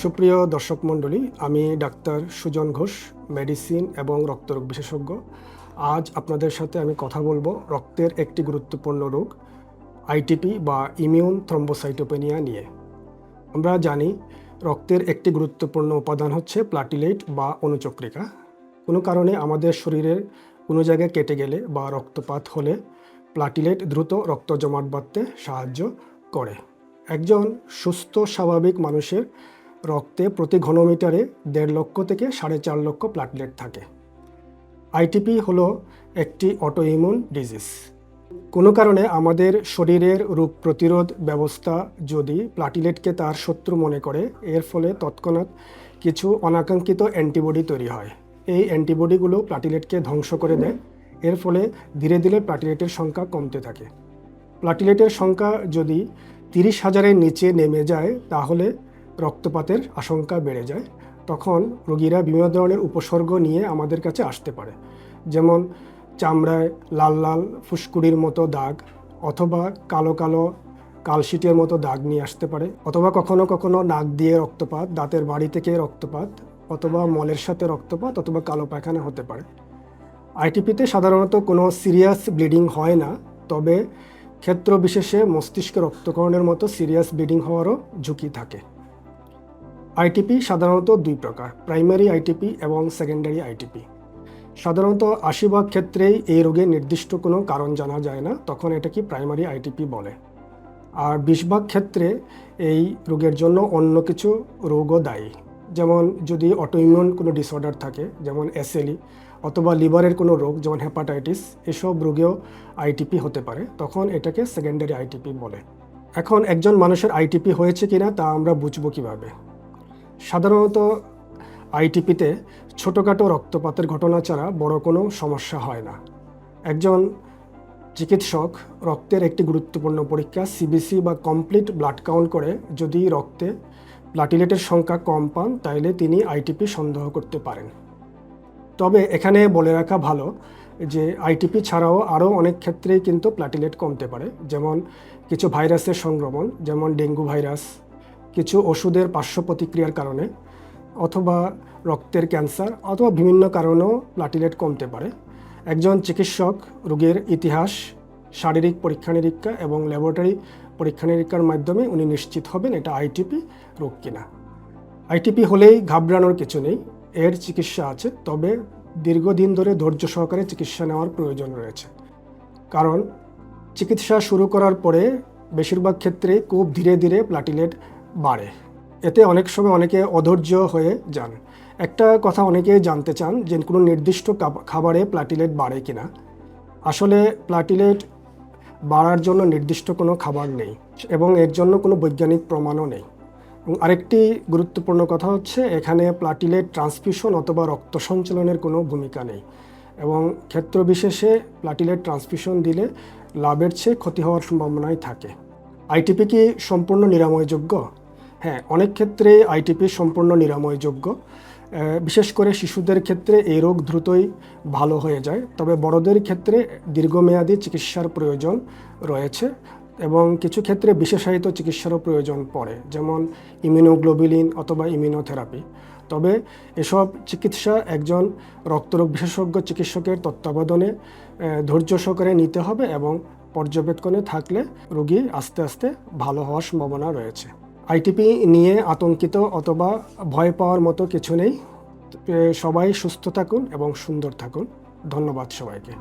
সুপ্রিয় দর্শক মণ্ডলী, আমি ডাক্তার সুজন ঘোষ, মেডিসিন এবং রক্তরোগ বিশেষজ্ঞ। আজ আপনাদের সাথে আমি কথা বলব রক্তের একটি গুরুত্বপূর্ণ রোগ, আইটিপি বা ইমিউন থ্রম্বোসাইটোপেনিয়া নিয়ে। আমরা জানি রক্তের একটি গুরুত্বপূর্ণ উপাদান হচ্ছে প্লাটিলেট বা অনুচক্রিকা। কোনো কারণে আমাদের শরীরের কোনো জায়গায় কেটে গেলে বা রক্তপাত হলে প্লাটিলেট দ্রুত রক্ত জমাট বাঁধতে সাহায্য করে। একজন সুস্থ, স্বাভাবিক মানুষের রক্তে প্রতি ঘনমিটারে দেড় লক্ষ থেকে সাড়ে চার লক্ষ প্লাটলেট থাকে। আইটিপি হলো একটি অটোইমিউন ডিজিজ। কোনো কারণে আমাদের শরীরের রোগ প্রতিরোধ ব্যবস্থা যদি প্লাটিলেটকে তার শত্রু মনে করে, এর ফলে তৎক্ষণাৎ কিছু অনাকাঙ্ক্ষিত অ্যান্টিবডি তৈরি হয়। এই অ্যান্টিবডিগুলো প্লাটিলেটকে ধ্বংস করে দেয়, এর ফলে ধীরে ধীরে প্লাটিলেটের সংখ্যা কমতে থাকে। প্লাটিলেটের সংখ্যা যদি তিরিশ হাজারের নিচে নেমে যায়, তাহলে রক্তপাতের আশঙ্কা বেড়ে যায়, তখন রোগীরা বিভিন্ন ধরনের উপসর্গ নিয়ে আমাদের কাছে আসতে পারে। যেমন চামড়ায় লাল লাল ফুসকুড়ির মতো দাগ অথবা কালো কালো কালশিটের মতো দাগ নিয়ে আসতে পারে, অথবা কখনো কখনো নাক দিয়ে রক্তপাত, দাঁতের বাড়ি থেকে রক্তপাত অথবা মলের সাথে রক্তপাত অথবা কালো পায়খানা হতে পারে। আইটিপিতে সাধারণত কোনো সিরিয়াস ব্লিডিং হয় না, তবে ক্ষেত্র বিশেষে মস্তিষ্কে রক্তকরণের মতো সিরিয়াস ব্লিডিং হওয়ারও ঝুঁকি থাকে। আইটিপি সাধারণত দুই প্রকার, প্রাইমারি আইটিপি এবং সেকেন্ডারি আইটিপি। সাধারণত আশি ভাগ ক্ষেত্রেই এই রোগে নির্দিষ্ট কোনো কারণ জানা যায় না, তখন এটাকে প্রাইমারি আইটিপি বলে। আর বিশ ভাগ ক্ষেত্রে এই রোগের জন্য অন্য কিছু রোগও দায়ী। যেমন যদি অটোইমিউন কোনো ডিসঅর্ডার থাকে, যেমন এসএলই অথবা লিভারের কোনো রোগ, যেমন হেপাটাইটিস এসব রোগেও আইটিপি হতে পারে, তখন এটাকে সেকেন্ডারি আইটিপি বলে। এখন একজন মানুষের আইটিপি হয়েছে কিনা তা আমরা বুঝব কীভাবে? সাধারণত আইটিপিতে ছোটোখাটো রক্তপাতের ঘটনা ছাড়া বড় কোনো সমস্যা হয় না। একজন চিকিৎসক রক্তের একটি গুরুত্বপূর্ণ পরীক্ষা সিবিসি বা কমপ্লিট ব্লাড কাউন্ট করে যদি রক্তে প্লাটিলেটের সংখ্যা কম পান, তাইলে তিনি আইটিপি সন্দেহ করতে পারেন। তবে এখানে বলে রাখা ভালো যে আইটিপি ছাড়াও আরও অনেক ক্ষেত্রেই কিন্তু প্লাটিলেট কমতে পারে, যেমন কিছু ভাইরাসের সংক্রমণ, যেমন ডেঙ্গু ভাইরাস কিছু ওষুধের পার্শ্ব প্রতিক্রিয়ার কারণে অথবা রক্তের ক্যান্সার অথবা বিভিন্ন কারণেও প্লাটিলেট কমতে পারে। একজন চিকিৎসক রোগীর ইতিহাস, শারীরিক পরীক্ষা নিরীক্ষা এবং ল্যাবরেটরি পরীক্ষা নিরীক্ষার মাধ্যমে উনি নিশ্চিত হবেন এটা আইটিপি রোগ কিনা। আইটিপি হলেই ঘাবড়ানোর কিছু নেই, এর চিকিৎসা আছে, তবে দীর্ঘদিন ধরে ধৈর্য সহকারে চিকিৎসা নেওয়ার প্রয়োজন রয়েছে। কারণ চিকিৎসা শুরু করার পরে বেশিরভাগ ক্ষেত্রে খুব ধীরে ধীরে প্লাটিলেট বাড়ে। এতে অনেক সময় অনেকে অধৈর্য হয়ে যান। একটা কথা অনেকেই জানতে চান যে কোনো নির্দিষ্ট খাবারে প্লাটিলেট বাড়ে কিনা। আসলে প্লাটিলেট বাড়ার জন্য নির্দিষ্ট কোনো খাবার নেই এবং এর জন্য কোনো বৈজ্ঞানিক প্রমাণও নেই। এবং আরেকটি গুরুত্বপূর্ণ কথা হচ্ছে, এখানে প্লাটিলেট ট্রান্সফিউশন অথবা রক্ত সঞ্চালনের কোনো ভূমিকা নেই। এবং ক্ষেত্র বিশেষে প্লাটিলেট ট্রান্সফিউশন দিলে লাভের চেয়ে ক্ষতি হওয়ার সম্ভাবনাই থাকে। আইটিপি কি সম্পূর্ণ নিরাময়যোগ্য? হ্যাঁ অনেক ক্ষেত্রে আইটিপি সম্পূর্ণ নিরাময়যোগ্য। বিশেষ করে শিশুদের ক্ষেত্রে এই রোগ দ্রুতই ভালো হয়ে যায়। তবে বড়দের ক্ষেত্রে দীর্ঘমেয়াদী চিকিৎসার প্রয়োজন রয়েছে এবং কিছু ক্ষেত্রে বিশেষায়িত চিকিৎসারও প্রয়োজন পড়ে, যেমন ইমিউনোগ্লোবিলিন অথবা ইমিউনোথেরাপি। তবে এসব চিকিৎসা একজন রক্তরোগ বিশেষজ্ঞ চিকিৎসকের তত্ত্বাবধানে ধৈর্য সহকারে নিতে হবে এবং পর্যবেক্ষণে থাকলে রোগী আস্তে আস্তে ভালো হওয়ার সম্ভাবনা রয়েছে। আইটিপি নিয়ে আতঙ্কিত অথবা ভয় পাওয়ার মতো কিছু নেই। সবাই সুস্থ থাকুন এবং সুন্দর থাকুন। ধন্যবাদ সবাইকে।